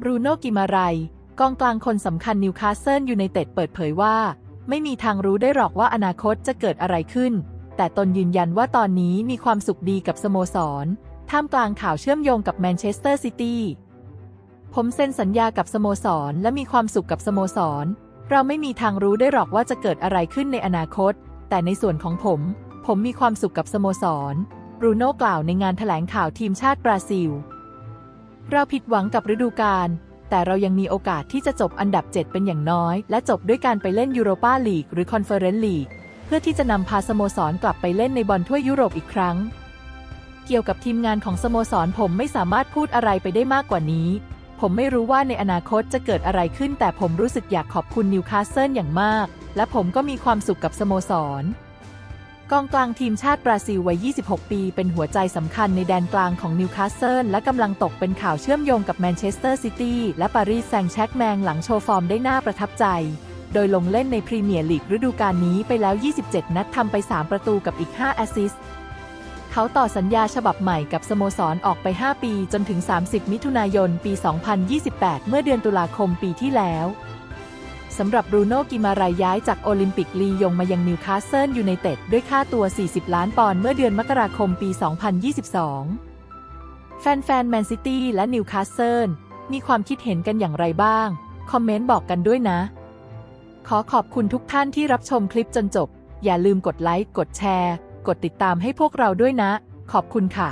บรูโน่กิมาไรยกองกลางคนสำคัญนิวคาสเซิลยูไนเต็ดเปิดเผยว่า ไม่มีทางรู้ได้หรอกว่าอนาคตจะเกิดอะไรขึ้น แต่ตนยืนยันว่าตอนนี้มีความสุขดีกับสโมสร ท่ามกลางข่าวเชื่อมโยงกับแมนเชสเตอร์ซิตี้ผมเซ็นสัญญากับสโมสร และมีความสุขกับสโมสร เราไม่มีทางรู้ได้หรอกว่าจะเกิดอะไรขึ้นในอนาคต แต่ในส่วนของผม ผมมีความสุขกับสโมสรบรูโน่กล่าวในงานแถลงข่าวทีมชาติบราซิล เราผิดหวังกับฤดูกาลแต่เรายังมีโอกาสที่จะจบอันดับ 7 เป็นอย่างน้อย และจบด้วยการไปเล่นยูโรปาลีกหรือคอนเฟอเรนซ์ลีกเพื่อที่จะนำพาสโมสรกลับไปเล่นในบอลถ้วยยุโรปอีกครั้ง เกี่ยวกับทีมงานของสโมสรผมไม่สามารถพูดอะไรไปได้มากกว่านี้ ผมไม่รู้ว่าในอนาคตจะเกิดอะไรขึ้น แต่ผมรู้สึกอยากขอบคุณนิวคาสเซิลอย่างมาก และผมก็มีความสุขกับสโมสร กองกลางทีมชาติบราซิลวัย 26 ปี เป็นหัวใจสำคัญในแดนกลางของนิวคาสเซิลและกำลังตกเป็นข่าวเชื่อมโยงกับแมนเชสเตอร์ซิตี้และปารีสแซงต์แชร์กแมงหลังโชว์ฟอร์มได้น่าประทับใจ โดยลงเล่นในพรีเมียร์ลีกฤดูกาลนี้ไปแล้ว 27 นัดทำไป 3 ประตูกับอีก 5 แอสซิสต์เขาต่อสัญญาฉบับใหม่กับสโมสรออกไป 5 ปีจนถึง 30 มิถุนายน ปี 2028 เมื่อเดือนตุลาคมปีที่แล้ว สำหรับบรูโน่กิมารายย้ายจากโอลิมปิกลียงมายังนิวคาสเซิลยูไนเต็ดด้วยค่าตัว 40 ล้านปอนด์เมื่อเดือนมกราคมปี 2022 แฟนๆแมนซิตี้และนิวคาสเซิลมีความคิดเห็นกันอย่างไรบ้าง คอมเมนต์บอกกันด้วยนะ ขอขอบคุณทุกท่านที่รับชมคลิปจนจบ อย่าลืมกดไลค์ กดแชร์ กดติดตามให้พวกเราด้วยนะ ขอบคุณค่ะ